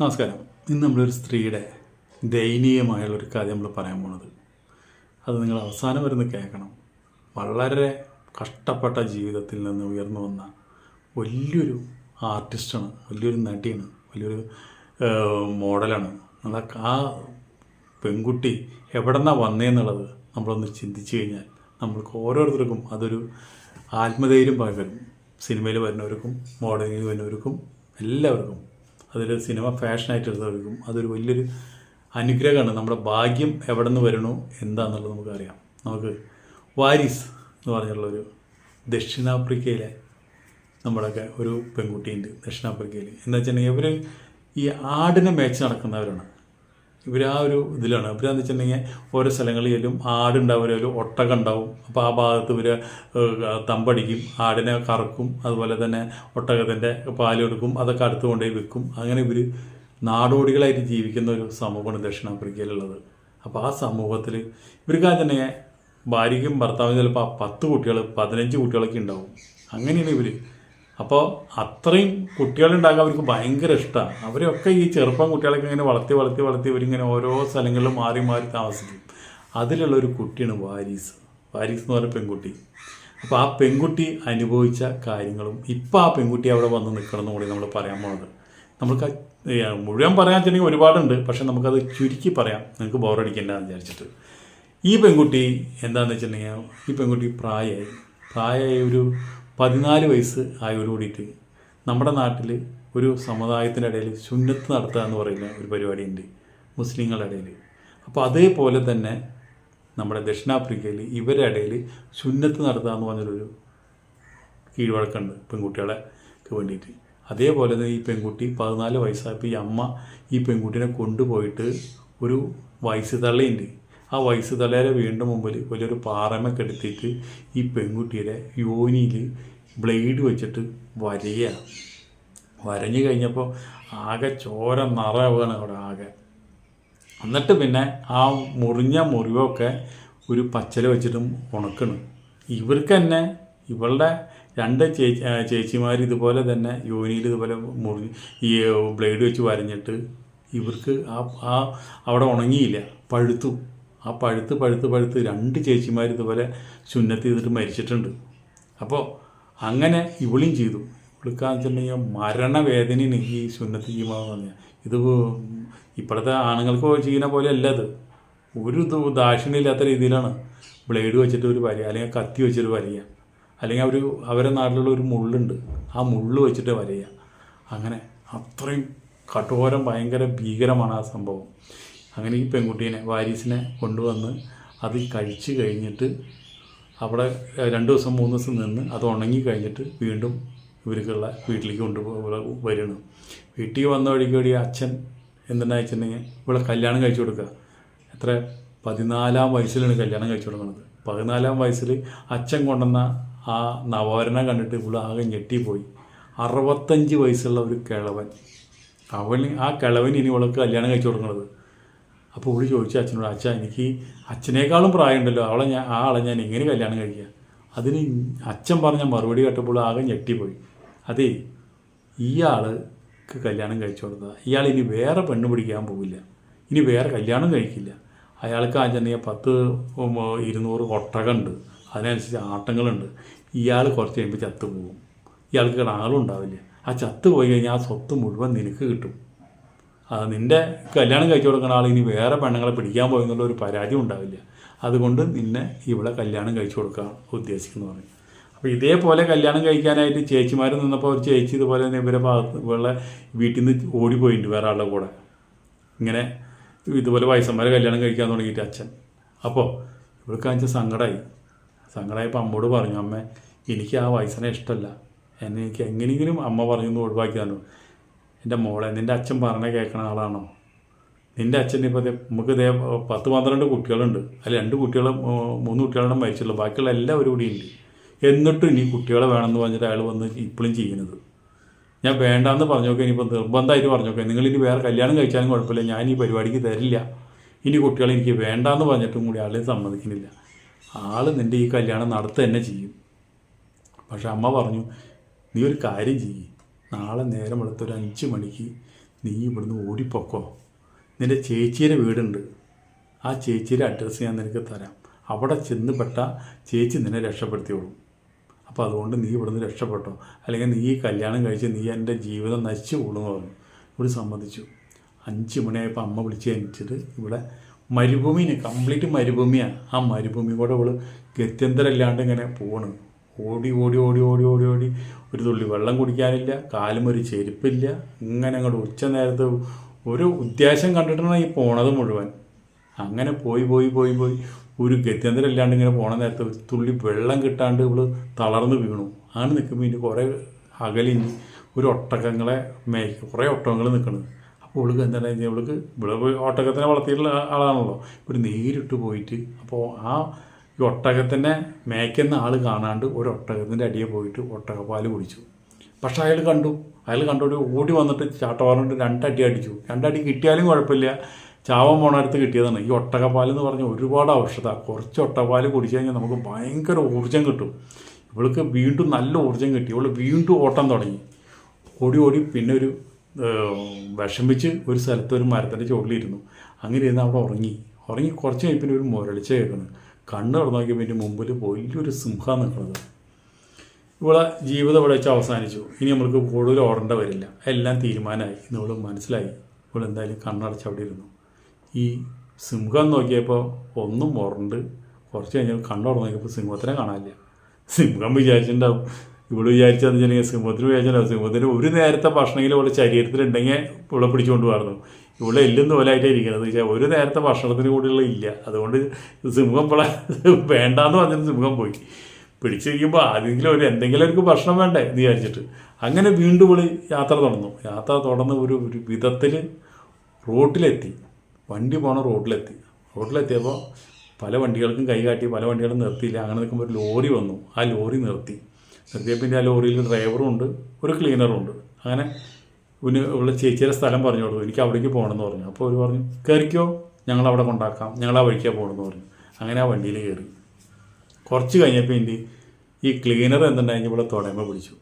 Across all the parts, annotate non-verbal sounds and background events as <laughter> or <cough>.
നമസ്കാരം. ഇന്ന് നമ്മളൊരു സ്ത്രീയുടെ ദയനീയമായുള്ളൊരു കാര്യം നമ്മൾ പറയാൻ പോണത്. അത് നിങ്ങൾ അവസാനം വരുന്ന കേൾക്കണം. വളരെ കഷ്ടപ്പെട്ട ജീവിതത്തിൽ നിന്ന് ഉയർന്നു വന്ന വലിയൊരു ആർട്ടിസ്റ്റാണ് വലിയൊരു നടിയാണ് വലിയൊരു മോഡലാണ്. എന്നാൽ ആ പെൺകുട്ടി എവിടെ നിന്നാണ് വന്നതെന്നുള്ളത് നമ്മളൊന്ന് ചിന്തിച്ചു കഴിഞ്ഞാൽ നമ്മൾക്ക് ഓരോരുത്തർക്കും അതൊരു ആത്മധൈര്യം പകരും. സിനിമയിൽ വരുന്നവർക്കും മോഡലിംഗ് വരുന്നവർക്കും എല്ലാവർക്കും അതൊരു സിനിമ ഫാഷനായിട്ട് എടുത്തവർക്കും അതൊരു വലിയൊരു അനുഗ്രഹമാണ്. നമ്മുടെ ഭാഗ്യം എവിടെ നിന്ന് വരണോ എന്താണെന്നുള്ളത് നമുക്കറിയാം. നമുക്ക് വാരിസ് എന്ന് പറഞ്ഞുള്ളൊരു ദക്ഷിണാഫ്രിക്കയിലെ നമ്മുടെയൊക്കെ ഒരു പെൺകുട്ടിയുണ്ട് ദക്ഷിണാഫ്രിക്കയിൽ. എന്താ വെച്ചിട്ടുണ്ടെങ്കിൽ ഇവർ ഈ ആടിനെ മേച്ച് നടക്കുന്നവരാണ്. ഇവർ ആ ഒരു ഇതിലാണ്. ഇവരെന്ന് വെച്ചിട്ടുണ്ടെങ്കിൽ ഓരോ സ്ഥലങ്ങളിലും ആടുണ്ടാവും ഒട്ടക ഉണ്ടാവും. അപ്പോൾ ആ ഭാഗത്ത് ഇവർ തമ്പടിക്കും ആടിനെ കറക്കും അതുപോലെ തന്നെ ഒട്ടകത്തിന്റെ പാലെടുക്കും അതൊക്കെ അടുത്ത് കൊണ്ടുപോയി വെക്കും. അങ്ങനെ ഇവർ നാടോടികളായിട്ട് ജീവിക്കുന്ന ഒരു സമൂഹമാണ് ദക്ഷിണാഫ്രിക്കയിലുള്ളത് അപ്പോൾ ആ സമൂഹത്തിൽ ഇവർക്ക് തന്നെ ഭാര്യയ്ക്കും ഭർത്താവിനും ചിലപ്പോൾ പത്ത് കുട്ടികൾ പതിനഞ്ച് കുട്ടികളൊക്കെ ഉണ്ടാവും. അങ്ങനെയാണ് ഇവർ അപ്പോൾ അത്രയും കുട്ടികളുണ്ടാകാൻ അവർക്ക് ഭയങ്കര ഇഷ്ടമാണ് അവരൊക്കെ ഈ ചെറുപ്പം കുട്ടികളൊക്കെ ഇങ്ങനെ വളർത്തി വളർത്തി വളർത്തി ഇവരിങ്ങനെ ഓരോ സ്ഥലങ്ങളിലും മാറി മാറി താമസിക്കും. അതിലുള്ള ഒരു കുട്ടിയാണ് വാരീസ്. വാരീസ് എന്ന് പറഞ്ഞ പെൺകുട്ടി. അപ്പോൾ ആ പെൺകുട്ടി അനുഭവിച്ച കാര്യങ്ങളും ഇപ്പോൾ ആ പെൺകുട്ടി അവിടെ വന്ന് നിൽക്കണം കൂടി നമ്മൾ പറയാൻ പോകുന്നത് നമുക്ക് മുഴുവൻ പറയാൻ വെച്ചിട്ടുണ്ടെങ്കിൽ ഒരുപാടുണ്ട്. പക്ഷെ നമുക്കത് ചുരുക്കി പറയാം. നിങ്ങൾക്ക് ബോറടിക്കേണ്ടെന്ന് വിചാരിച്ചിട്ട്. ഈ പെൺകുട്ടി എന്താണെന്ന് വെച്ചിട്ടുണ്ടെങ്കിൽ ഈ പെൺകുട്ടി പ്രായമായി. പ്രായമായ ഒരു പതിനാല് വയസ്സ് ആയോടുകൂടിയിട്ട് നമ്മുടെ നാട്ടിൽ ഒരു സമുദായത്തിന്റെ ഇടയിൽ സുന്നത്ത് നടത്തുക എന്ന് പറയുന്ന ഒരു പരിപാടിയുണ്ട് മുസ്ലിങ്ങളുടെ ഇടയിൽ അപ്പോൾ അതേപോലെ തന്നെ നമ്മുടെ ദക്ഷിണാഫ്രിക്കയിൽ ഇവരുടെ ഇടയിൽ സുന്നത്ത് നടത്തുക എന്ന് പറഞ്ഞൊരു കീഴ്വഴക്കുണ്ട് പെൺകുട്ടികളെക്ക് വേണ്ടിയിട്ട്. അതേപോലെ തന്നെ ഈ പെൺകുട്ടി പതിനാല് വയസ്സായപ്പോൾ ഈ അമ്മ ഈ പെൺകുട്ടീനെ കൊണ്ടുപോയിട്ട് ഒരു വയസ്സ് തള്ളയുണ്ട് ആ വയസ്സ് തലേരെ വീണ്ടും മുമ്പിൽ വലിയൊരു പാറമ കെടുത്തിയിട്ട് ഈ പെൺകുട്ടിയുടെ യോനിയിൽ ബ്ലേഡ് വെച്ചിട്ട് വരയുക വരഞ്ഞു കഴിഞ്ഞപ്പോൾ ആകെ ചോര നിറവാണ് അവിടെ ആകെ. എന്നിട്ട് പിന്നെ ആ മുറിഞ്ഞ മുറിവൊക്കെ ഒരു പച്ചല വെച്ചിട്ടും ഉണക്കണം. ഇവർക്ക് തന്നെ ഇവളുടെ രണ്ട് ചേച്ചി ചേച്ചിമാർ ഇതുപോലെ തന്നെ യോനിയിൽ ഇതുപോലെ മുറിഞ്ഞ് ഈ ബ്ലേഡ് വെച്ച് വരഞ്ഞിട്ട് ഇവർക്ക് ആ ആ അവിടെ ഉണങ്ങിയില്ല. പഴുത്തു. ആ പഴുത്ത് പഴുത്ത് പഴുത്ത് രണ്ട് ചേച്ചിമാർ ഇതുപോലെ ചുന്നത്ത് ചെയ്തിട്ട് മരിച്ചിട്ടുണ്ട്. അപ്പോൾ അങ്ങനെ ഇവളിയും ചെയ്തു. ഇവൾക്കാന്ന് വെച്ചിട്ടുണ്ടെങ്കിൽ മരണവേദനയാണ് ഈ സുന്നത്ത് ചെയ്യുമ്പോൾ പറഞ്ഞാൽ ഇത് ഇപ്പോഴത്തെ ആണുങ്ങൾക്ക് ചെയ്യുന്ന പോലെ അല്ല അത് ഒരു ദാക്ഷിണ്യമില്ലാത്ത രീതിയിലാണ്. ബ്ലേഡ് വെച്ചിട്ട് ഒരു വരയ. അല്ലെങ്കിൽ കത്തി വെച്ചിട്ട് വരയുക അല്ലെങ്കിൽ അവർ അവരുടെ നാട്ടിലുള്ള ഒരു മുള്ളുണ്ട്. ആ മുള്ള് വെച്ചിട്ട് വരയുക അങ്ങനെ അത്രയും കഠോരം ഭയങ്കര ഭീകരമാണ് ആ സംഭവം. അങ്ങനെ ഈ പെൺകുട്ടീനെ വാരീസിനെ കൊണ്ടുവന്ന് അത് കഴിച്ച് കഴിഞ്ഞിട്ട് അവിടെ രണ്ട് ദിവസം മൂന്ന് ദിവസം നിന്ന് അത് ഉണങ്ങി കഴിഞ്ഞിട്ട് വീണ്ടും ഇവർക്കുള്ള വീട്ടിലേക്ക് കൊണ്ടുപോകുക വരണം വീട്ടിൽ വന്ന വഴിക്ക് വഴി അച്ഛൻ എന്തെന്നാ വെച്ചിട്ടുണ്ടെങ്കിൽ ഇവിടെ കല്യാണം കഴിച്ചു കൊടുക്കുക. എത്ര? പതിനാലാം വയസ്സിലാണ് കല്യാണം കഴിച്ചു കൊടുക്കുന്നത്. പതിനാലാം വയസ്സിൽ അച്ഛൻ കൊണ്ടുവന്ന ആ നവോരനെ കണ്ടിട്ട് ഇവിടെ ആകെ ഞെട്ടിപ്പോയി. അറുപത്തഞ്ച് വയസ്സുള്ള ഒരു കിളവൻ. അവൻ ആ കിളവൻ ഇനി ഇവൾക്ക് കല്യാണം കഴിച്ചു കൊടുക്കുന്നത്. അപ്പോൾ ഇവിടെ ചോദിച്ചു അച്ഛനോട് അച്ഛാ എനിക്ക് അച്ഛനേക്കാളും പ്രായമുണ്ടല്ലോ അവളെ ഞാൻ ആ ആളെ ഞാൻ എങ്ങനെ കല്യാണം കഴിക്കുക? അതിന് അച്ഛൻ പറഞ്ഞ മറുപടി കേട്ടപ്പോൾ ആകെ ഞെട്ടിപ്പോയി. അതേ ഇയാൾക്ക് കല്യാണം കഴിച്ചു കൊടുത്താൽ ഇയാൾ ഇനി വേറെ പെണ്ണ് പിടിക്കാൻ പോവില്ല. ഇനി വേറെ കല്യാണം കഴിക്കില്ല. അയാൾക്ക് ആ ആണെന്നുണ്ടെങ്കിൽ പത്ത് ഇരുന്നൂറ് ഒട്ടകമുണ്ട്. അതിനനുസരിച്ച് ആട്ടങ്ങളുണ്ട്. ഇയാൾ കുറച്ച് കഴിയുമ്പോൾ ചത്തു പോകും ഇയാൾക്ക് ആളും ഉണ്ടാവില്ല. ആ ചത്തു പോയി കഴിഞ്ഞാൽ ആ സ്വത്ത് മുഴുവൻ നിനക്ക് കിട്ടും. നിന്റെ കല്യാണം കഴിച്ചു കൊടുക്കുന്ന ആൾ ഇനി വേറെ പെണ്ണുങ്ങളെ പിടിക്കാൻ പോയെന്നുള്ളൊരു പരാതി ഉണ്ടാവില്ല. അതുകൊണ്ട് നിന്നെ ഇവിടെ കല്യാണം കഴിച്ചു കൊടുക്കാൻ ഉദ്ദേശിക്കുന്നു പറഞ്ഞു അപ്പോൾ ഇതേപോലെ കല്യാണം കഴിക്കാനായിട്ട് ചേച്ചിമാർ നിന്നപ്പോൾ ഒരു ചേച്ചി ഇതുപോലെ തന്നെ ഇവരെ ഭാഗത്ത് ഇവരുടെ വീട്ടിൽ നിന്ന് ഓടിപ്പോയിട്ടുണ്ട് വേറെ ആളുടെ കൂടെ. ഇങ്ങനെ ഇതുപോലെ വയസ്സന്മാരെ കല്യാണം കഴിക്കാൻ തുടങ്ങിയിട്ട് അച്ഛൻ. അപ്പോൾ ഇവൾക്ക് അച്ഛൻ സങ്കടമായി സങ്കടമായപ്പോൾ അമ്മോട് പറഞ്ഞു അമ്മ എനിക്ക് ആ വയസ്സിനെ ഇഷ്ടമല്ല. എന്നെ എനിക്ക് എങ്ങനെയെങ്കിലും അമ്മ പറഞ്ഞു ഒഴിവാക്കിയതാണ് എന്റെ മോളെ നിന്റെ അച്ഛൻ പറഞ്ഞ കേൾക്കണ ആളാണോ? നിന്റെ അച്ഛൻ ഇപ്പോൾ നമുക്ക് ഇതേ പത്ത് പന്ത്രണ്ട് കുട്ടികളുണ്ട്. അതിൽ രണ്ട് കുട്ടികളും മൂന്ന് കുട്ടികളാണ് മരിച്ചുള്ളൂ. ബാക്കിയുള്ള എല്ലാവരും കൂടി ഉണ്ട്. എന്നിട്ടും ഇനി കുട്ടികളെ വേണമെന്ന് പറഞ്ഞിട്ട് അയാൾ വന്ന് ഇപ്പോഴും ചെയ്യുന്നത്. ഞാൻ വേണ്ടാന്ന് പറഞ്ഞു നോക്കാം ഇനിയിപ്പോൾ നിർബന്ധമായിട്ട് പറഞ്ഞു നോക്കാം നിങ്ങൾ ഇനി വേറെ കല്യാണം കഴിച്ചാലും കുഴപ്പമില്ല. ഞാൻ ഈ പരിപാടിക്ക് തരില്ല. ഇനി കുട്ടികളെ എനിക്ക് വേണ്ടാന്ന് പറഞ്ഞിട്ടും കൂടി ആളെ സമ്മതിക്കുന്നില്ല. ആൾ നിന്റെ ഈ കല്യാണം നടത്തുക തന്നെ ചെയ്യും. പക്ഷെ അമ്മ പറഞ്ഞു നീ ഒരു കാര്യം ചെയ്യ്. നാളെ നേരം വെളുത്തൊരു അഞ്ച് മണിക്ക് നീ ഇവിടുന്ന് ഓടിപ്പോക്കോ. നിന്റെ ചേച്ചിയുടെ വീടുണ്ട്. ആ ചേച്ചിയുടെ അഡ്രസ്സ് ഞാൻ നിനക്ക് തരാം. അവിടെ ചെന്ന് പെട്ട ചേച്ചി നിന്നെ രക്ഷപ്പെടുത്തിയോളും. അപ്പോൾ അതുകൊണ്ട് നീ ഇവിടുന്ന് രക്ഷപ്പെട്ടോ. അല്ലെങ്കിൽ നീ കല്യാണം കഴിച്ച് നീ എന്റെ ജീവിതം നശിച്ചു കൂടുമെന്ന് പറഞ്ഞു. ഇവിടെ സമ്മതിച്ചു. അഞ്ച് മണിയായപ്പോൾ അമ്മ വിളിച്ച് കഴിഞ്ഞിട്ട് ഇവിടെ മരുഭൂമിന് കംപ്ലീറ്റ് മരുഭൂമിയാണ് ആ മരുഭൂമി കൂടെ ഇവൾ ഗത്യന്തരമില്ലാണ്ട് ഇങ്ങനെ പോണ്. ഓടി ഓടി ഓടി ഓടി ഓടി ഓടി. ഒരു തുള്ളി വെള്ളം കുടിക്കാനില്ല കാലും ഒരു ചെരുപ്പില്ല. ഇങ്ങനെ അങ്ങോട്ട് ഉച്ച നേരത്ത് ഒരു ഉദ്ദേശം കണ്ടിട്ടാണ് ഈ പോണത് മുഴുവൻ. അങ്ങനെ പോയി പോയി പോയി പോയി. ഒരു ഗത്യന്തരം ഇല്ലാണ്ട് ഇങ്ങനെ പോണ നേരത്ത് ഒരു തുള്ളി വെള്ളം കിട്ടാണ്ട് ഇവൾ തളർന്ന് വീണു. അങ്ങനെ നിൽക്കുമ്പോൾ ഇനി കുറേ അകലിഞ്ഞ് ഒരു ഒട്ടകങ്ങളെ മേയ്ക്ക് കുറേ ഒട്ടകങ്ങൾ നിൽക്കണത് അപ്പോൾ ഇവൾക്ക് എന്താണെന്ന് കഴിഞ്ഞാൽ ഇവൾക്ക് ഇവിടെ ഒട്ടകത്തിനെ വളർത്തിയിട്ടുള്ള ആളാണല്ലോ. ഒരു നേരിട്ട് പോയിട്ട് അപ്പോൾ ആ ഈ ഒട്ടകത്തിനെ മേയ്ക്കുന്ന ആൾ കാണാണ്ട് ഒരു ഒട്ടകത്തിന്റെ അടിയെ പോയിട്ട് ഒട്ടകപ്പാൽ കുടിച്ചു. പക്ഷെ അയാൾ കണ്ടു. അയാൾ കണ്ടോട്ട് ഓടി വന്നിട്ട് ചാട്ടവാറുകൊണ്ട് രണ്ടടി അടിച്ചു. രണ്ടടി കിട്ടിയാലും കുഴപ്പമില്ല. ചാവൻ പോണടുത്ത് കിട്ടിയതാണ്. ഈ ഒട്ടകപ്പാൽ എന്ന് പറഞ്ഞാൽ ഒരുപാട് ഔഷധ. കുറച്ച് ഒട്ടകപ്പാൽ കുടിച്ചു കഴിഞ്ഞാൽ നമുക്ക് ഭയങ്കര ഊർജം കിട്ടും. ഇവൾക്ക് വീണ്ടും നല്ല ഊർജം കിട്ടി. ഇവൾ വീണ്ടും ഓട്ടം തുടങ്ങി. ഓടി ഓടി പിന്നെ ഒരു വിഷമിച്ച് ഒരു സ്ഥലത്ത് ഒരു മരത്തിന്റെ ചുവട്ടിലിരുന്നു. അങ്ങനെ ഇരുന്ന് അവിടെ ഉറങ്ങി. ഉറങ്ങി കുറച്ച് കഴിഞ്ഞ് പിന്നെ ഒരു മുരളിച്ച കേൾക്കുന്നു. കണ്ണ് തുറന്ന് നോക്കിയപ്പോൾ എന്റെ മുമ്പിൽ വലിയൊരു സിംഹം നിൽക്കുന്നത്. ഇവിടെ ജീവിതം ഇവിടെ വെച്ച് അവസാനിച്ചു. ഇനി നമ്മൾക്ക് കൂടുതൽ ഓടേണ്ട വരില്ല. എല്ലാം തീരുമാനമായി. ഇന്നവൾ മനസ്സിലായി. ഇവളെന്തായാലും കണ്ണടച്ച് അവിടെ ഇരുന്നു. ഈ സിംഹം നോക്കിയപ്പോൾ ഒന്നും ഉറണ്ട് കുറച്ച് കഴിഞ്ഞാൽ കണ്ണോട് നോക്കിയപ്പോൾ സിംഹത്തിനെ കാണാനില്ല. സിംഹം വിചാരിച്ചിട്ടുണ്ടാവും. ഇവിടെ വിചാരിച്ചതെന്ന് വെച്ചിട്ടുണ്ടെങ്കിൽ സിംഹത്തിന് വിചാരിച്ചിട്ടുണ്ടാവും. സിംഹത്തിന് ഒരു നേരത്തെ ഭക്ഷണമെങ്കിലും ഇവിടെ ശരീരത്തിലുണ്ടെങ്കിൽ ഇവിടെ പിടിച്ചുകൊണ്ട് വരുന്നു ഇവിടെ എല്ലും പോലായിട്ടേ ഇരിക്കുന്നത് വെച്ചാൽ ഒരു നേരത്തെ ഭക്ഷണത്തിന് കൂടിയുള്ള ഇല്ല. അതുകൊണ്ട് സിംഹം വേണ്ടാന്ന് പറഞ്ഞിട്ട് സിംഹം പോയി. പിടിച്ചിരിക്കുമ്പോൾ ആരെങ്കിലും ഒരു എന്തെങ്കിലും ഒരു ഭക്ഷണം വേണ്ടേ എന്ന് വിചാരിച്ചിട്ട്. അങ്ങനെ വീണ്ടും വിളി യാത്ര തുടർന്നു. യാത്ര തുടർന്ന് ഒരു ഒരു വിധത്തിൽ റോട്ടിലെത്തി. വണ്ടി പോണ റോട്ടിലെത്തി. റോട്ടിലെത്തിയപ്പോൾ പല വണ്ടികൾക്കും കൈ കാട്ടി പല വണ്ടികളും നിർത്തിയില്ല. അങ്ങനെ നിൽക്കുമ്പോൾ ഒരു ലോറി വന്നു. ആ ലോറി നിർത്തി. നിർത്തിയപ്പോൾ ആ ലോറിയിൽ ഡ്രൈവറും ഉണ്ട് ഒരു ക്ലീനറും ഉണ്ട്. അങ്ങനെ ഇവന് ഇവിടെ ചേച്ചിയുടെ സ്ഥലം പറഞ്ഞു കൊടുത്തു. എനിക്ക് അവിടേക്ക് പോകണമെന്ന് പറഞ്ഞു. അപ്പോൾ അവർ പറഞ്ഞു കയറിക്കോ ഞങ്ങൾ അവിടെ കൊണ്ടാക്കാം. ഞങ്ങൾ ആ വഴിക്കാണ് പോകണമെന്ന് പറഞ്ഞു. അങ്ങനെ ആ വണ്ടിയിൽ കയറി കുറച്ച് കഴിഞ്ഞപ്പോൾ എന്റെ ഈ ക്ലീനർ എന്തുണ്ടായി? ഇവിടെ തുടയുമ്പോൾ പിടിച്ചു.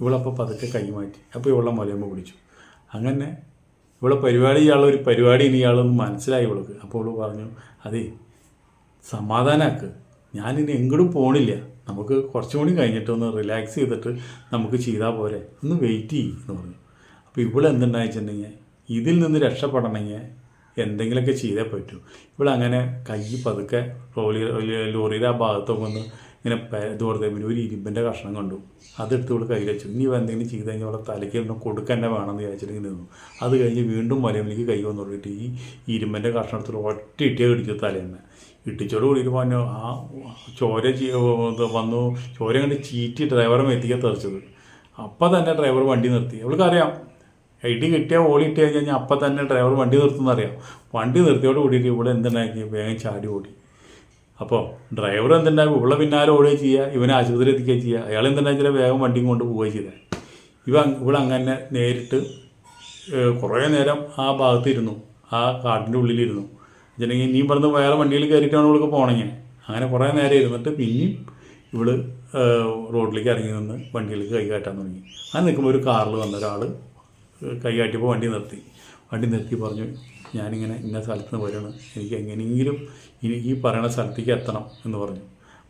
ഇവളപ്പോൾ പതുക്കെ കൈ മാറ്റി. അപ്പോൾ ഇവളെ മുലയുമ്പോൾ പിടിച്ചു. അങ്ങനെ ഇവിടെ പരിപാടി ഇയാളുടെ ഒരു പരിപാടി ഇനി ഇയാളൊന്ന് മനസ്സിലായി ഇവൾക്ക്. അപ്പോൾ ഇവൾ പറഞ്ഞു അതേ സമാധാനമാക്ക് ഞാനിനി എങ്ങോട്ടും പോണില്ല. നമുക്ക് കുറച്ചും കൂടി കഴിഞ്ഞിട്ട് ഒന്ന് റിലാക്സ് ചെയ്തിട്ട് നമുക്ക് ചെയ്താൽ പോരെ. ഒന്ന് വെയിറ്റ് ചെയ്യും എന്ന് പറഞ്ഞു. അപ്പോൾ ഇവിടെ എന്തുണ്ടായിച്ചിട്ടുണ്ടെങ്കിൽ ഇതിൽ നിന്ന് രക്ഷപ്പെടണമെങ്കിൽ എന്തെങ്കിലുമൊക്കെ ചെയ്തേ പറ്റൂ. ഇവിടെ അങ്ങനെ കൈ പതുക്കെ ട്രോളി ലോറിയുടെ ആ ഭാഗത്തൊക്കെ ഒന്ന് ഇങ്ങനെ ഇത് പിന്നെ ഒരു ഇരുമ്പിന്റെ കഷ്ണം കണ്ടു. അതെടുത്ത് ഇവിടെ കയ്യിൽ വെച്ചു. ഇനി എന്തെങ്കിലും ചെയ്ത് കഴിഞ്ഞാൽ ഇവിടെ തലയ്ക്ക് ഒന്ന് കൊടുക്കാൻ വേണമെന്ന് വിചാരിച്ചിട്ട് നിന്നു. അത് കഴിഞ്ഞ് വീണ്ടും മലയിലേക്ക് കൈ വന്നു തുടങ്ങിയിട്ട് ഈ ഇരുമ്പിന്റെ കഷ്ണം എടുത്തിട്ട് ഒറ്റ ഇട്ടിയെ ഇടിച്ചു തലേന്ന്. ഇട്ടിച്ചോട് കൂടിയിട്ട് പറഞ്ഞു ആ ചോര വന്നു. ചോര കണ്ട് ചീറ്റി ഡ്രൈവറെ എത്തിക്കാൻ തെറിച്ചത്. അപ്പോൾ തന്നെ ഡ്രൈവർ വണ്ടി നിർത്തി. അവൾക്കറിയാം ഇടി കിട്ടിയാൽ ഓടി ഇട്ട് കഴിഞ്ഞാൽ അപ്പം തന്നെ ഡ്രൈവർ വണ്ടി നിർത്തുന്ന അറിയാം. വണ്ടി നിർത്തിയോട് കൂടിയിട്ട് ഇവിടെ എന്തുണ്ടാക്കി? വേഗം ചാടി ഓടി. അപ്പോൾ ഡ്രൈവർ എന്തുണ്ടാക്കി? ഇവിടെ പിന്നാലെ ഓടുകയും ചെയ്യുക ഇവനെ ആശുപത്രി എത്തിക്കുകയും ചെയ്യുക അയാൾ എന്തുണ്ടാക്കിയാൽ വേഗം വണ്ടിയും കൊണ്ട് പോവുകയും ചെയ്തത് ഇവ ഇവിടെ അങ്ങനെ നേരിട്ട് കുറേ നേരം ആ ഭാഗത്തിരുന്നു. ആ കാട്ടിന്റെ ഉള്ളിലിരുന്നു. വെച്ചിട്ടുണ്ടെങ്കിൽ ഇനിയും പറഞ്ഞ് വേറെ വണ്ടിയിൽ കയറിയിട്ടാണ് ഇവൾക്ക് പോകണമെങ്കിൽ അങ്ങനെ കുറേ നേരം ഇരുന്നിട്ട് പിന്നെയും ഇവൾ റോഡിലേക്ക് ഇറങ്ങി നിന്ന് വണ്ടിയിലേക്ക് കൈ കാട്ടാൻ തുടങ്ങി. അങ്ങനെ നിൽക്കുമ്പോൾ ഒരു കാറിൽ വന്ന ഒരാൾ കൈ കാട്ടിയപ്പോൾ വണ്ടി നിർത്തി. വണ്ടി നിർത്തി പറഞ്ഞു ഞാനിങ്ങനെ ഇന്ന സ്ഥലത്ത് നിന്ന് വരണം. എനിക്ക് എങ്ങനെയെങ്കിലും ഇനി ഈ പറയുന്ന സ്ഥലത്തേക്ക് എത്തണം എന്ന് പറഞ്ഞു.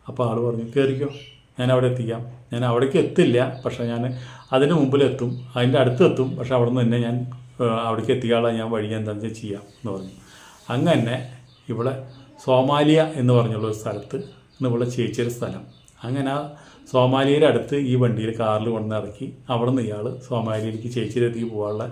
അപ്പോൾ ആൾ പറഞ്ഞു കയറിക്കോ ഞാൻ അവിടെ എത്തിക്കാം. ഞാൻ അവിടേക്ക് എത്തില്ല. പക്ഷേ ഞാൻ അതിന് മുമ്പിലെത്തും അതിന്റെ അടുത്തെത്തും പക്ഷേ അവിടെ നിന്ന് തന്നെ ഞാൻ അവിടേക്ക് എത്തിക്കാനുള്ള ഞാൻ വഴി എന്താണെന്ന് വെച്ചാൽ ചെയ്യാം എന്ന് പറഞ്ഞു. അങ്ങനെ ഇവിടെ സോമാലിയ എന്ന് പറഞ്ഞുള്ള ഒരു സ്ഥലത്ത് ഇവിടെ ചേച്ചിയുടെ സ്ഥലം. അങ്ങനെ ആ സോമാലിയയുടെ അടുത്ത് ഈ വണ്ടിയിൽ കാറിൽ കൊണ്ടു ഇറക്കി അവിടെ നിന്ന് ഇയാൾ സോമാലിയയിലേക്ക് ചേച്ചിയുടെ അടുത്തേക്ക് പോകാനുള്ള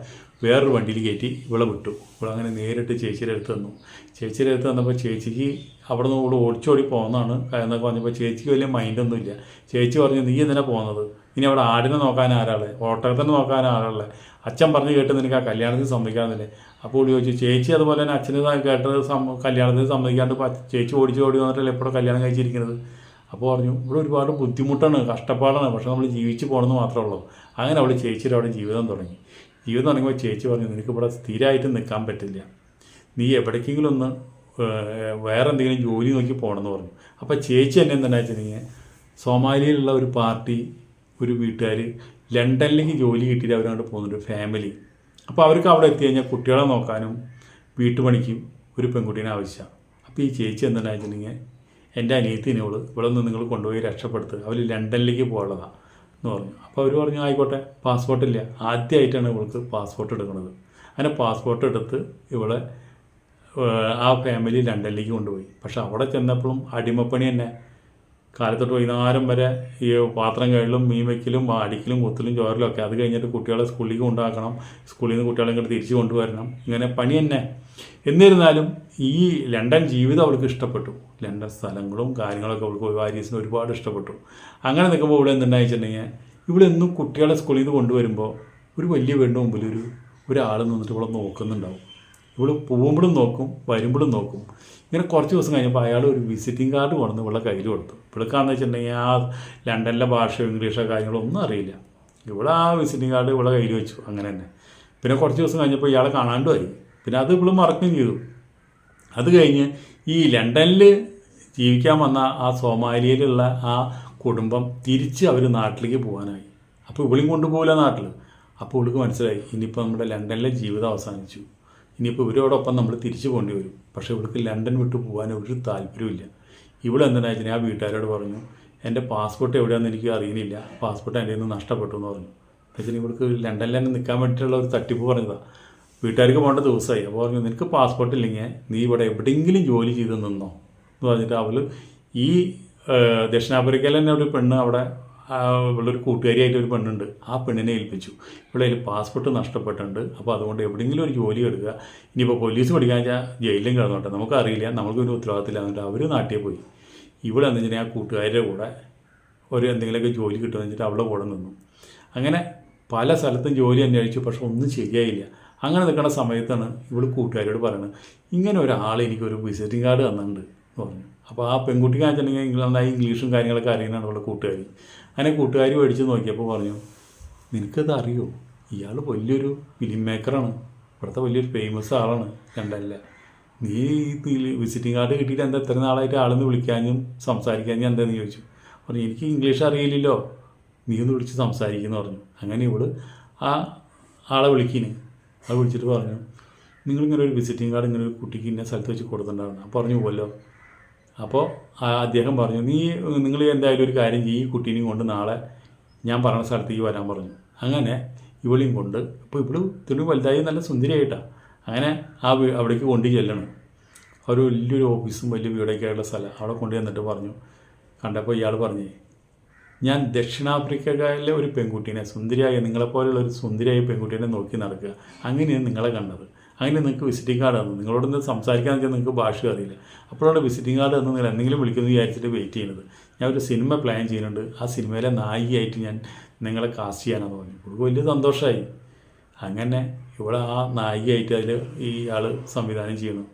വേറൊരു വണ്ടിയിൽ കയറ്റി ഇവിടെ വിട്ടു. ഇവിടെ അങ്ങനെ നേരിട്ട് ചേച്ചിയുടെ അടുത്ത് വന്നു. ചേച്ചിയുടെ അടുത്ത് വന്നപ്പോൾ ചേച്ചിക്ക് അവിടെ നിന്ന് ഇവിടെ ഓടിച്ചോടി പോകുന്നതാണ് എന്നൊക്കെ പറഞ്ഞപ്പോൾ ചേച്ചിക്ക് വലിയ മൈൻഡൊന്നും ഇല്ല. ചേച്ചി പറഞ്ഞു നീ എന്തിനാ പോകുന്നത് ഇനി അവിടെ ആടിനെ നോക്കാൻ ആരാളെ? ഓട്ടകത്തിന് നോക്കാൻ ആരാളെ? അച്ഛൻ പറഞ്ഞു കേട്ട് നിനക്ക് ആ കല്യാണത്തിന് സമ്മതിക്കാമെന്നില്ലേ അപ്പോൾ ഓടി ചോദിച്ചു ചേച്ചി അതുപോലെ തന്നെ അച്ഛന് കേട്ടത് സമ്മ- കല്യാണത്തിന് സമ്മതിക്കാണ്ട് ചേച്ചി ഓടിച്ച് ഓടി വന്നിട്ടല്ലേ എപ്പോഴും കല്യാണം കഴിച്ചിരിക്കുന്നത്? അപ്പോൾ പറഞ്ഞു ഇവിടെ ഒരുപാട് ബുദ്ധിമുട്ടാണ് കഷ്ടപ്പാടാണ് പക്ഷെ നമ്മൾ ജീവിച്ച് പോകണമെന്ന് മാത്രമേ ഉള്ളൂ. അങ്ങനെ അവൾ ചേച്ചിയുടെ അവിടെ ജീവിതം തുടങ്ങി. ജീവിതം തുടങ്ങിയപ്പോൾ ചേച്ചി പറഞ്ഞു നിനക്ക് ഇവിടെ സ്ഥിരമായിട്ട് നിൽക്കാൻ പറ്റില്ല. നീ എവിടേക്കെങ്കിലും ഒന്ന് വേറെ എന്തെങ്കിലും ജോലി നോക്കി പോകണമെന്ന് പറഞ്ഞു. അപ്പോൾ ചേച്ചി എന്നെ എന്താണെന്ന് വെച്ചിട്ടുണ്ടെങ്കിൽ സോമാലിയിലുള്ള ഒരു പാർട്ടി ഒരു വീട്ടുകാർ ലണ്ടനിലേക്ക് ജോലി കിട്ടിയിട്ട് അവരങ്ങോട്ട് പോകുന്നുണ്ട് ഫാമിലി. അപ്പോൾ അവർക്ക് അവിടെ എത്തി കഴിഞ്ഞാൽ കുട്ടികളെ നോക്കാനും വീട്ടുപണിക്കും ഒരു പെൺകുട്ടീനെ ആവശ്യമാണ്. അപ്പോൾ ഈ ചേച്ചി എന്താണെന്ന് വെച്ചിട്ടുണ്ടെങ്കിൽ എന്റെ അനിയത്തിനോട് ഇവിടെ നിന്ന് നിങ്ങൾ കൊണ്ടുപോയി രക്ഷപ്പെടുത്തുക. അവർ ലണ്ടനിലേക്ക് പോകാനുള്ളതാണ് എന്ന് പറഞ്ഞു. അപ്പോൾ അവർ പറഞ്ഞു ആയിക്കോട്ടെ പാസ്പോർട്ടില്ല ആദ്യമായിട്ടാണ് ഇവൾക്ക് പാസ്പോർട്ട് എടുക്കുന്നത്. അങ്ങനെ പാസ്പോർട്ട് എടുത്ത് ഇവളെ ആ ഫാമിലി ലണ്ടനിലേക്ക് കൊണ്ടുപോയി. പക്ഷെ അവിടെ ചെന്നപ്പോഴും അടിമപ്പണി തന്നെ. കാലത്തൊട്ട് വൈകുന്നേരം വരെ ഈ പാത്രം കഴിലും മീൻ വയ്ക്കലും അടിക്കലും കൊത്തലും ചോരലും ഒക്കെ അത് കഴിഞ്ഞിട്ട് കുട്ടികളെ സ്കൂളിലേക്ക് കൊണ്ടാക്കണം സ്കൂളിൽ നിന്ന് കുട്ടികളെ ഇങ്ങോട്ട് തിരിച്ചു കൊണ്ടുവരണം. ഇങ്ങനെ പണി തന്നെ. എന്നിരുന്നാലും ഈ ലണ്ടൻ ജീവിതം അവൾക്ക് ഇഷ്ടപ്പെട്ടു. ലണ്ടൻ സ്ഥലങ്ങളും കാര്യങ്ങളൊക്കെ അവൾക്ക് വാരീസിന് ഒരുപാട് ഇഷ്ടപ്പെട്ടു. അങ്ങനെ നിൽക്കുമ്പോൾ ഇവിടെ എന്തുണ്ടായി വെച്ചിട്ടുണ്ടെങ്കിൽ ഇവിടെ എന്നും കുട്ടികളെ സ്കൂളിൽ നിന്ന് കൊണ്ടുവരുമ്പോൾ ഒരു വലിയ വീടിന്റെ മുമ്പിൽ ഒരു ഒരാൾ നിന്നിട്ട് ഇവിടെ നോക്കുന്നുണ്ടാവും. ഇവൾ പോകുമ്പോഴും നോക്കും വരുമ്പോഴും നോക്കും. ഇങ്ങനെ കുറച്ച് ദിവസം കഴിഞ്ഞപ്പോൾ അയാൾ ഒരു വിസിറ്റിംഗ് കാർഡ് കൊണ്ടുവന്ന് ഇവളുടെ കയ്യിൽ കൊടുത്തു. ഇവൾക്കാന്ന് വെച്ചിട്ടുണ്ടെങ്കിൽ ആ ലണ്ടനിലെ ഭാഷയോ ഇംഗ്ലീഷോ കാര്യങ്ങളോ ഒന്നും അറിയില്ല. ഇവിടെ ആ വിസിറ്റിംഗ് കാർഡ് ഇവളെ കയ്യിൽ വെച്ചു അങ്ങനെ തന്നെ. പിന്നെ കുറച്ച് ദിവസം കഴിഞ്ഞപ്പോൾ ഇയാളെ കാണാണ്ടുമായി പിന്നെ അത് ഇവൾ മറക്കുകയും ചെയ്തു. അത് കഴിഞ്ഞ് ഈ ലണ്ടനിൽ ജീവിക്കാൻ വന്ന ആ സോമാലിയയിലുള്ള ആ കുടുംബം തിരിച്ച് അവർ നാട്ടിലേക്ക് പോകാനായി. അപ്പോൾ ഇവളും കൊണ്ടുപോകില്ല നാട്ടിൽ അപ്പോൾ ഇവൾക്ക് മനസ്സിലായി ഇനിയിപ്പോൾ നമ്മുടെ ലണ്ടനിലെ ജീവിതം അവസാനിച്ചു. ഇനിയിപ്പോൾ ഇവരോടൊപ്പം നമ്മൾ തിരിച്ചു പോകേണ്ടി വരും. പക്ഷേ ഇവൾക്ക് ലണ്ടൻ വിട്ടു പോകാൻ ഒരു താല്പര്യമില്ല ഇവിടെ എന്താണെന്ന് വെച്ചാൽ ആ വീട്ടുകാരോട് പറഞ്ഞു എന്റെ പാസ്പോർട്ട് എവിടെയാണെന്ന് എനിക്ക് അറിയുന്നില്ല. പാസ്പോർട്ട് എന്റെ നിന്ന് നഷ്ടപ്പെട്ടു എന്ന് പറഞ്ഞു എന്നുവെച്ചാൽ ഇവൾക്ക് ലണ്ടനിൽ തന്നെ നിൽക്കാൻ വേണ്ടിയിട്ടുള്ള ഒരു തട്ടിപ്പ് പറഞ്ഞതാണ് വീട്ടുകാർക്ക് പോകേണ്ട ദിവസമായി. അപ്പോൾ പറഞ്ഞു നിനക്ക് പാസ്പോർട്ട് ഇല്ലെങ്കിൽ നീ ഇവിടെ എവിടെയെങ്കിലും ജോലി ചെയ്ത് നിന്നോ? എന്ന് പറഞ്ഞിട്ട് അവൾ ഈ ദക്ഷിണാഫ്രിക്കയിൽ തന്നെ ഒരു പെണ്ണ് അവിടെ ആ, ഇവളൊരു കൂട്ടുകാരിയായിട്ട് ഒരു പെണ്ണുണ്ട്. ആ പെണ്ണിനെ ഏൽപ്പിച്ചു. ഇവിടെ അതിൽ പാസ്പോർട്ട് നഷ്ടപ്പെട്ടിട്ടുണ്ട്. അപ്പോൾ അതുകൊണ്ട് എവിടെയെങ്കിലും ഒരു ജോലി എടുക്കുക. ഇനിയിപ്പോൾ പോലീസ് പഠിക്കാൻ വെച്ചാൽ ജയിലിലും കിടന്നോട്ടെ. നമുക്കറിയില്ല നമുക്കൊരു ഉത്തരവാദിത്തമില്ല എന്നിട്ട് അവർ നാട്ടിൽ പോയി. ഇവിടെ എന്ന് ആ കൂട്ടുകാരുടെ കൂടെ ഒരു എന്തെങ്കിലുമൊക്കെ ജോലി കിട്ടുമെന്ന് വെച്ചിട്ട് അവളെ കൂടെ നിന്നു. അങ്ങനെ പല സ്ഥലത്തും ജോലി അന്വേഷിച്ചു. പക്ഷെ ഒന്നും ശരിയായില്ല. അങ്ങനെ നിൽക്കുന്ന സമയത്താണ് ഇവൾ കൂട്ടുകാരോട് പറയുന്നത് ഇങ്ങനെ ഒരാൾ എനിക്കൊരു വിസിറ്റിംഗ് കാർഡ് തന്നിട്ടുണ്ട് എന്ന് പറഞ്ഞു. അപ്പോൾ ആ പെൺകുട്ടി വെച്ചിട്ടുണ്ടെങ്കിൽ നന്നായി ഇംഗ്ലീഷും കാര്യങ്ങളൊക്കെ അറിയുന്നതാണ് അവളുടെ കൂട്ടുകാരി. അങ്ങനെ കൂട്ടുകാർ മേടിച്ച് നോക്കിയപ്പോൾ പറഞ്ഞു നിനക്കത് അറിയോ ഇയാൾ വലിയൊരു ഫിലിം മേക്കറാണ് ഇവിടുത്തെ വലിയൊരു ഫേമസ് ആളാണ് കണ്ടല്ല? നീ ഈ വിസിറ്റിംഗ് കാർഡ് കിട്ടിയിട്ട് എന്താ ഇത്ര നാളായിട്ട് ആളെന്ന് വിളിക്കാനും സംസാരിക്കാനും എന്താന്ന് ചോദിച്ചു പറഞ്ഞു എനിക്ക് ഇംഗ്ലീഷ് അറിയില്ലല്ലോ നീ ഒന്ന് വിളിച്ച് സംസാരിക്കുന്നു പറഞ്ഞു. അങ്ങനെ ഇവൾ ആ ആളെ വിളിക്കിന്. അത് വിളിച്ചിട്ട് പറഞ്ഞു നിങ്ങളിങ്ങനെ ഒരു വിസിറ്റിംഗ് കാർഡ് ഇങ്ങനെ ഒരു കുട്ടിക്ക് ഇന്ന സ്ഥലത്ത് വെച്ച് കൊടുത്തിട്ടുണ്ടായിരുന്നു. പറഞ്ഞു പോലോ അപ്പോൾ അദ്ദേഹം പറഞ്ഞു നീ നിങ്ങൾ എന്തായാലും ഒരു കാര്യം ചെയ്യും ഈ കുട്ടീനെയും കൊണ്ട് നാളെ ഞാൻ പറഞ്ഞ സ്ഥലത്തേക്ക് വരാൻ പറഞ്ഞു. അങ്ങനെ ഇവളെയും കൊണ്ട് ഇപ്പോൾ ഇവൾ തുണി വലുതായി നല്ല സുന്ദരിയായിട്ടാണ് അങ്ങനെ ആ അവിടേക്ക് കൊണ്ടു ചെല്ലണം. ഒരു വലിയൊരു ഓഫീസും വലിയ വീടൊക്കെ ആയുള്ള സ്ഥലം. അവിടെ കൊണ്ടു ചെന്നിട്ട് പറഞ്ഞു കണ്ടപ്പോൾ ഇയാൾ പറഞ്ഞേ ഞാൻ ദക്ഷിണാഫ്രിക്കയിലെ ഒരു പെൺകുട്ടീനെ സുന്ദരിയായ നിങ്ങളെപ്പോലെയുള്ള ഒരു സുന്ദരിയായ പെൺകുട്ടീനെ നോക്കി നടക്കുക. അങ്ങനെയാണ് നിങ്ങളെ കണ്ടത്. അങ്ങനെ നിങ്ങൾക്ക് വിസിറ്റിംഗ് കാർഡ് തന്നു? നിങ്ങളോട് ഒന്ന് സംസാരിക്കാൻ വെച്ചാൽ നിങ്ങൾക്ക് ഭാഷ അറിയില്ല. അപ്പോഴാണ് വിസിറ്റിംഗ് കാർഡ് തന്നു നിങ്ങൾ എന്തെങ്കിലും വിളിക്കുന്നു വിചാരിച്ചിട്ട് വെയിറ്റ് ചെയ്യുന്നത്. ഞാൻ ഒരു സിനിമ പ്ലാൻ ചെയ്യുന്നുണ്ട്. ആ സിനിമയിലെ നായികയായിട്ട് ഞാൻ നിങ്ങളെ കാസ്റ്റ് ചെയ്യാനാണ് പറഞ്ഞു. ഇവർക്ക് വലിയ സന്തോഷമായി അങ്ങനെ ഇവിടെ ആ നായികയായിട്ട് അതിൽ ഈ ആൾ സംവിധാനം ചെയ്യുന്നു.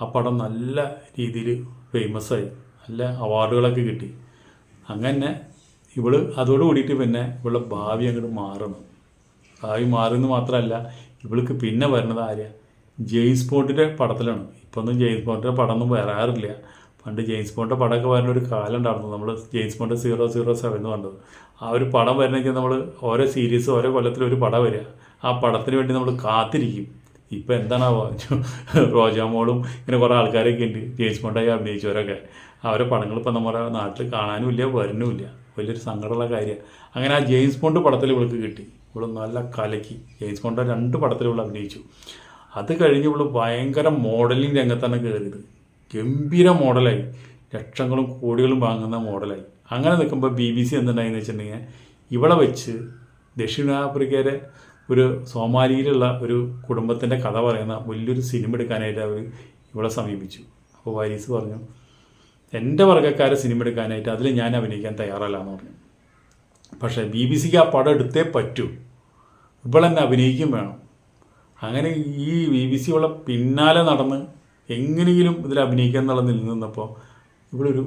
ആ പടം നല്ല രീതിയിൽ ഫേമസായി നല്ല അവാർഡുകളൊക്കെ കിട്ടി. അങ്ങനെ ഇവൾ അതോട് കൂടിയിട്ട് പിന്നെ ഇവളുടെ ഭാവി അങ്ങോട്ട് മാറണം ഭാവി മാറുന്നു മാത്രമല്ല ഇവൾക്ക് പിന്നെ വരുന്നത് ആര്യ? ജെയിംസ് ബോണ്ടിന്റെ പടത്തിലാണ്. ഇപ്പൊന്നും ജെയിംസ് ബോണ്ടിന്റെ പടമൊന്നും വരാറില്ല. പണ്ട് ജെയിംസ് ബോണ്ടിന്റെ പടമൊക്കെ വരുന്ന ഒരു കാലം ഉണ്ടായിരുന്നു. നമ്മൾ James Bond zero zero seven എന്ന് പറഞ്ഞത്. ആ ഒരു പടം വരണമെങ്കിൽ നമ്മൾ ഓരോ സീരീസ് ഓരോ കൊല്ലത്തിൽ ഒരു പടം വരിക. ആ പടത്തിന് വേണ്ടി നമ്മൾ കാത്തിരിക്കും. ഇപ്പം എന്താണാവോ? <laughs> റോജാമോളും ഇങ്ങനെ കുറേ ആൾക്കാരൊക്കെ ഉണ്ട്. ജെയിംസ് ബോണ്ടായി അഭിനയിച്ചവരൊക്കെ. അവരെ പടങ്ങൾ ഇപ്പം നമ്മുടെ നാട്ടിൽ കാണാനുമില്ല വരുന്നുമില്ല. വലിയൊരു സങ്കടമുള്ള കാര്യമാണ്. അങ്ങനെ ആ ജെയിംസ് ബോണ്ട് പടത്തിൽ ഇവൾക്ക് കിട്ടി. ഇവൾ നല്ല കലക്കി. ജെയിംസ് ബോണ്ട് രണ്ട് പടത്തിൽ ഇവൾ അഭിനയിച്ചു. അത് കഴിഞ്ഞ് ഇവൾ ഭയങ്കര മോഡലിംഗ് രംഗത്താണ് കയറിയത്. ഗംഭീര മോഡലായി. ലക്ഷങ്ങളും കോടികളും വാങ്ങുന്ന മോഡലായി. അങ്ങനെ നിൽക്കുമ്പോൾ ബി ബി സി എന്തുണ്ടായെന്ന് വെച്ചിട്ടുണ്ടെങ്കിൽ ഇവളെ വെച്ച് ദക്ഷിണാഫ്രിക്കയിലെ ഒരു സോമാലിയിലുള്ള ഒരു കുടുംബത്തിന്റെ കഥ പറയുന്ന വലിയൊരു സിനിമ എടുക്കാനായിട്ട് അവർ ഇവളെ സമീപിച്ചു. അപ്പോൾ വാരീസ് പറഞ്ഞു എന്റെ വർഗക്കാരെ സിനിമ എടുക്കാനായിട്ട് അതിൽ ഞാൻ അഭിനയിക്കാൻ തയ്യാറല്ല എന്ന് പറഞ്ഞു. പക്ഷേ ബി ബി സിക്ക് ആ പടം എടുത്തേ പറ്റൂ. ഇവളെന്നെ അഭിനയിക്കും വേണം. അങ്ങനെ ഈ ബി ബി സി ഇവളെ പിന്നാലെ നടന്ന് എങ്ങനെയെങ്കിലും ഇതിൽ അഭിനയിക്കാൻ നില നിന്നപ്പോൾ ഇവളൊരു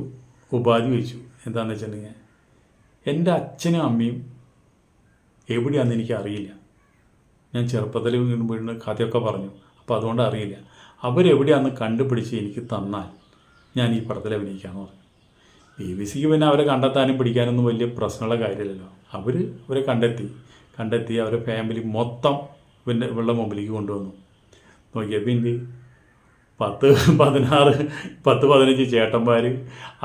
ഉപാധി വെച്ചു. എന്താണെന്ന് വെച്ചിട്ടുണ്ടെങ്കിൽ എന്റെ അച്ഛനും അമ്മയും എവിടെയാണെന്ന് എനിക്ക് അറിയില്ല. ഞാൻ ചെറുപ്പത്തിൽ വീണ്ടും കഥയൊക്കെ പറഞ്ഞു. അപ്പോൾ അതുകൊണ്ട് അറിയില്ല. അവരെവിടെയാണെന്ന് കണ്ടുപിടിച്ച് എനിക്ക് തന്നാൽ ഞാൻ ഈ പടത്തിൽ അഭിനയിക്കാമെന്ന് പറഞ്ഞു. ബി ബി സിക്ക് പിന്നെ അവരെ കണ്ടെത്താനും പിടിക്കാനൊന്നും വലിയ പ്രശ്നമുള്ള കാര്യമില്ലല്ലോ. അവർ അവരെ കണ്ടെത്തി. കണ്ടെത്തി അവരെ ഫാമിലി മൊത്തം പിന്നെ ഇവളുടെ മുമ്പിലേക്ക് കൊണ്ടുവന്നു. നോക്കിയപ്പോൾ ഇന്റെ പത്ത് പതിനാറ് പത്ത് പതിനഞ്ച് ചേട്ടന്മാർ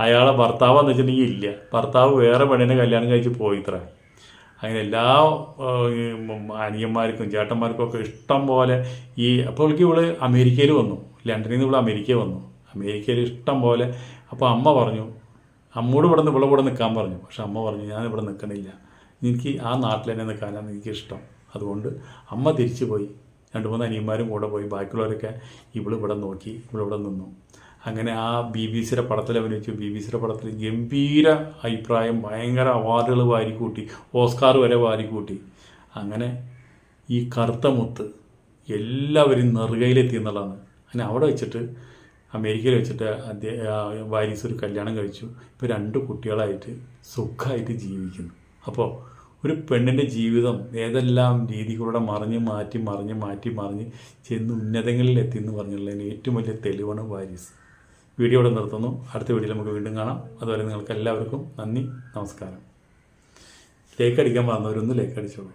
അയാളെ ഭർത്താവെന്ന് വെച്ചിട്ടുണ്ടെങ്കിൽ ഇല്ല. ഭർത്താവ് വേറെ പെണ്ണിനെ കല്യാണം കഴിച്ച് പോയി ഇത്ര അങ്ങനെ എല്ലാ അനിയന്മാർക്കും ചേട്ടന്മാർക്കും ഒക്കെ ഇഷ്ടം പോലെ ഈ അപ്പോഴേക്ക് ഇവൾ അമേരിക്കയിൽ വന്നു. ലണ്ടനിൽ നിന്ന് ഇവൾ അമേരിക്കയിൽ വന്നു. അമേരിക്കയിൽ ഇഷ്ടം പോലെ. അപ്പോൾ അമ്മ പറഞ്ഞു അമ്മോട് ഇവിടെ നിന്ന് ഇവിടെ ഇവിടെ നിൽക്കാൻ പറഞ്ഞു. പക്ഷെ അമ്മ പറഞ്ഞു ഞാൻ ഇവിടെ നിൽക്കണില്ല. എനിക്ക് ആ നാട്ടിൽ തന്നെ നിൽക്കാനാണ് എനിക്കിഷ്ടം. അതുകൊണ്ട് അമ്മ തിരിച്ചു പോയി. രണ്ട് മൂന്ന് അനിയന്മാരും കൂടെ പോയി. ബാക്കിയുള്ളവരൊക്കെ ഇവൾ ഇവിടെ നോക്കി ഇവളിവിടെ നിന്നു. അങ്ങനെ ആ ബി ബി സിയുടെ പടത്തിൽ അഭിനയിച്ചു. ബി ബി സിയുടെ പടത്തിൽ ഗംഭീര അഭിപ്രായം ഭയങ്കര അവാർഡുകൾ വാരിക്കൂട്ടി ഓസ്കാർ വരെ വാരിക്കൂട്ടി. അങ്ങനെ ഈ കറുത്ത മുത്ത് എല്ലാവരും നെറുകയിലെത്തി എന്നുള്ളതാണ്. അങ്ങനെ അവിടെ വെച്ചിട്ട് അമേരിക്കയിൽ വെച്ചിട്ട് അദ്ദേഹം വാരീസ് ഒരു കല്യാണം കഴിച്ചു. ഇപ്പോൾ രണ്ട് കുട്ടികളായിട്ട് സുഖമായിട്ട് ജീവിക്കുന്നു. അപ്പോൾ ഒരു പെണ്ണിന്റെ ജീവിതം ഏതെല്ലാം രീതികളിലൂടെ മറിഞ്ഞ് മാറ്റി മറിഞ്ഞ് മാറ്റി മറിഞ്ഞ് ചെന്ന് ഉന്നതങ്ങളിൽ എത്തി എന്ന് പറഞ്ഞുള്ളതിന് ഏറ്റവും വലിയ തെളിവാണ് വാരിസ്. വീഡിയോ ഇവിടെ നിർത്തുന്നു. അടുത്ത വീഡിയോയിൽ നമുക്ക് വീണ്ടും കാണാം. അതുവരെ നിങ്ങൾക്ക് എല്ലാവർക്കും നന്ദി നമസ്കാരം. ലേക്ക് അടിക്കാൻ വന്നവരൊന്ന് ലേക്ക് അടിച്ചോളൂ.